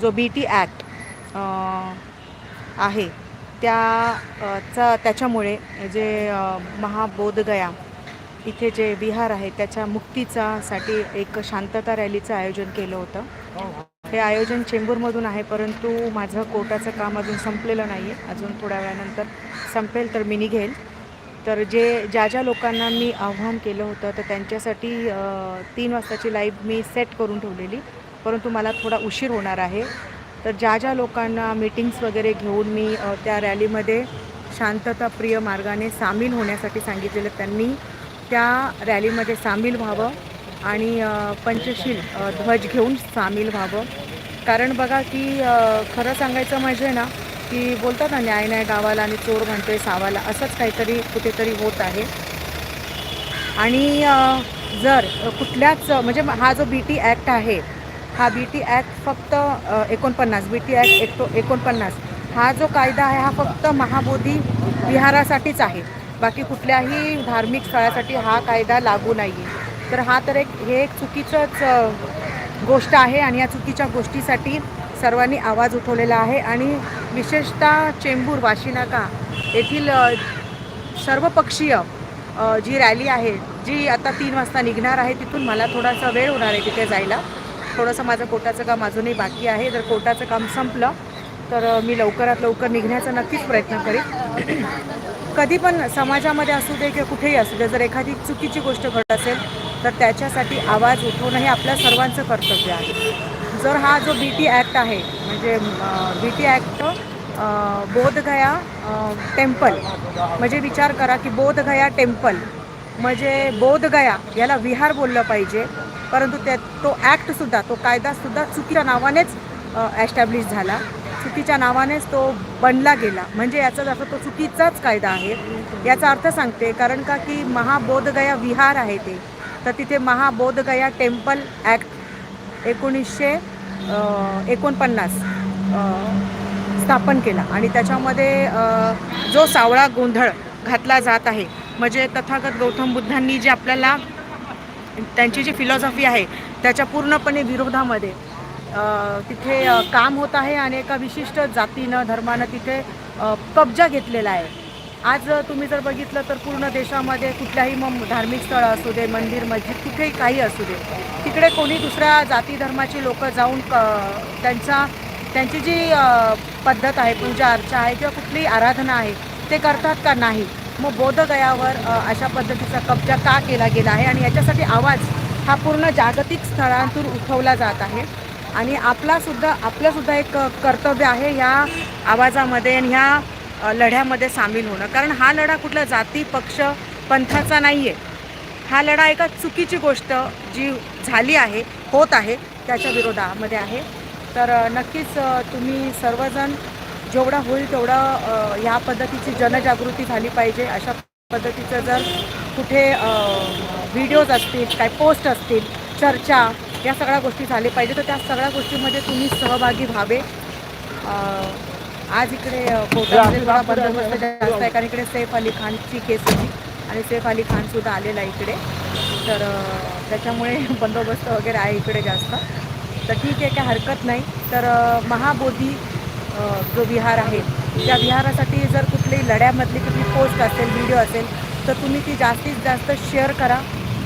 जो बी T act आहे त्या चा त्याच्यामुळे जे महाबोधगया इथे जे विहार आहे त्याच्या मुक्तीचा साठी एक शांतता रॅलीचं आयोजन केलं होतं. हे आयोजन चेंबूरमधून आहे परंतु माझं कोर्टाचं काम अजून संपलेलं नाही आहे अजून थोड्या वेळानंतर संपेल तर मी निघेल तर जे ज्या ज्या लोकांना मी आव्हान केलं होतं तर त्यांच्यासाठी तीन वाजताची लाईव्ह मी सेट करून ठेवलेली. परंतु मला थोडा उशीर होणार आहे. तर ज्या ज्या लोकांना मीटिंग्स वगैरे घेऊन मी त्या रॅलीमध्ये शांतताप्रिय मार्गाने सामील होण्यासाठी सांगितलेलं त्यांनी त्या रॅलीमध्ये सामील व्हावं आणि पंचशील ध्वज घेऊन सामील व्हावं. कारण बघा की खरं सांगायचं म्हणजे ना की बोलतात ना न्याय नाही गावाला आणि चोर म्हणतोय सावाला असंच काहीतरी कुठेतरी होत आहे. आणि जर कुठल्याच म्हणजे हा जो बी टी ॲक्ट आहे हा बी टी ॲक्ट फक्त एकोणपन्नास बी टी ॲक्ट एकतो एकोणपन्नास. हा जो कायदा आहे हा फक्त महाबोधी विहारासाठीच आहे. बाकी कुठल्याही धार्मिक स्थळासाठी हा कायदा लागू नाही आहे तर हा तर एक हे एक चुकीचंच गोष्ट आहे आणि या चुकीच्या गोष्टीसाठी सर्वांनी आवाज उठवलेला आहे. आणि विशेषतः चेंबूर वाशिनाका येथील सर्वपक्षीय जी रॅली आहे जी आता तीन वाजता निघणार आहे तिथून मला थोडासा वेळ होणार आहे तिथे जायला. थोडंसं माझं कोटाचं काम अजूनही बाकी आहे. जर कोटाचं काम संपलं तर मी लवकरात लवकर निघण्याचा नक्कीच प्रयत्न करेन. कधी पण समाजामध्ये असू दे किंवा कुठेही असू दे जर एखादी चुकीची गोष्ट घडत असेल तर त्याच्यासाठी आवाज उठवणं हे आपल्या सर्वांचं कर्तव्य आहे. जर हा जो बी टी ॲक्ट आहे म्हणजे B T act Bodhgaya temple म्हणजे विचार करा की बोधगया टेम्पल म्हणजे बोधगया याला विहार बोललं पाहिजे. परंतु त्या तो ॲक्टसुद्धा तो कायदासुद्धा चुकीच्या नावानेच ॲस्टॅब्लिश झाला. चुकीच्या नावानेच तो बनला गेला. म्हणजे याचाच अर्थ तो चुकीचाच कायदा आहे. याचा अर्थ सांगते कारण का की महाबोधगया विहार आहे ते. तर तिथे महाबोधगया टेम्पल ॲक्ट एकोणीसशे एकोणपन्नास स्थापन केला. आणि त्याच्यामध्ये जो सावळा गोंधळ घातला जात आहे म्हणजे तथागत गौतम बुद्धांनी जे आपल्याला त्यांची जी फिलॉसॉफी आहे त्याच्या पूर्णपणे विरोधामध्ये तिथे काम होत आहे आणि एका विशिष्ट जातीनं धर्मानं तिथे कब्जा घेतलेला आहे. आज तुम्ही जर बघितलं तर पूर्ण देशामध्ये कुठल्याही मग धार्मिक स्थळं असू दे मंदिर मस्जिद कुठेही काही असू दे तिकडे कोणी दुसऱ्या जाती धर्माची लोकं जाऊन क त्यांचा त्यांची जी पद्धत आहे पूजा अर्चा आहे किंवा कुठलीही आराधना आहे ते करतात का नाही? मग बोधगयावर अशा पद्धतीचा कब्जा का केला गेला आहे? आणि याच्यासाठी आवाज हा पूर्ण जागतिक स्थळांतून उठवला जात आहे. आणि आपलासुद्धा आपलंसुद्धा एक कर्तव्य आहे ह्या आवाजामध्ये आणि ह्या लढ्यामध्ये सामील होणं. कारण हा लढा कुठला जाती पक्ष पंथाचा नाही आहे हा लढा एका चुकीची गोष्ट जी झाली आहे होत आहे त्याच्या विरोधामध्ये आहे. तर नक्कीच तुम्ही सर्वजण जेवढा होईल तेवढं ह्या पद्धतीची जनजागृती झाली पाहिजे. अशा पद्धतीचं जर कुठे व्हिडिओज असतील काय पोस्ट असतील चर्चा या सगळ्या गोष्टी झाल्या पाहिजे तर त्या सगळ्या गोष्टीमध्ये तुम्ही सहभागी व्हावे. आज इकडे कोर्टामध्ये थोडा बंदोबस्त जास्त आहे कारण इकडे सैफ अली खानची केस होती आणि सैफ अली खानसुद्धा आलेला आहे इकडे. तर त्याच्यामुळे बंदोबस्त वगैरे आहे इकडे जास्त. तर ठीक आहे काय हरकत नाही. तर महाबोधी जो विहार आहे त्या विहारासाठी जर कुठलीही लढ्यामधली कुठली पोस्ट असेल व्हिडिओ असेल तर तुम्ही ती जास्तीत जास्त शेअर करा.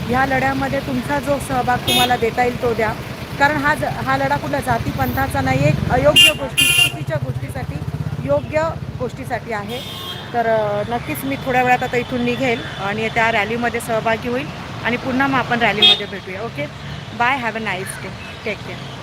ह्या लढ्यामध्ये तुमचा जो सहभाग तुम्हाला देता येईल तो द्या. कारण हा ज हा लढा कुठला? जातीपंथाचा नाही एक अयोग्य गोष्टी चुकीच्या गोष्टीसाठी योग्य गोष्टीसाठी आहे. तर नक्कीच मी थोड्या वेळात आता इथून निघेल आणि त्या रॅलीमध्ये सहभागी होईल आणि पुन्हा मग आपण रॅलीमध्ये भेटूया. Okay bye have a nice day take care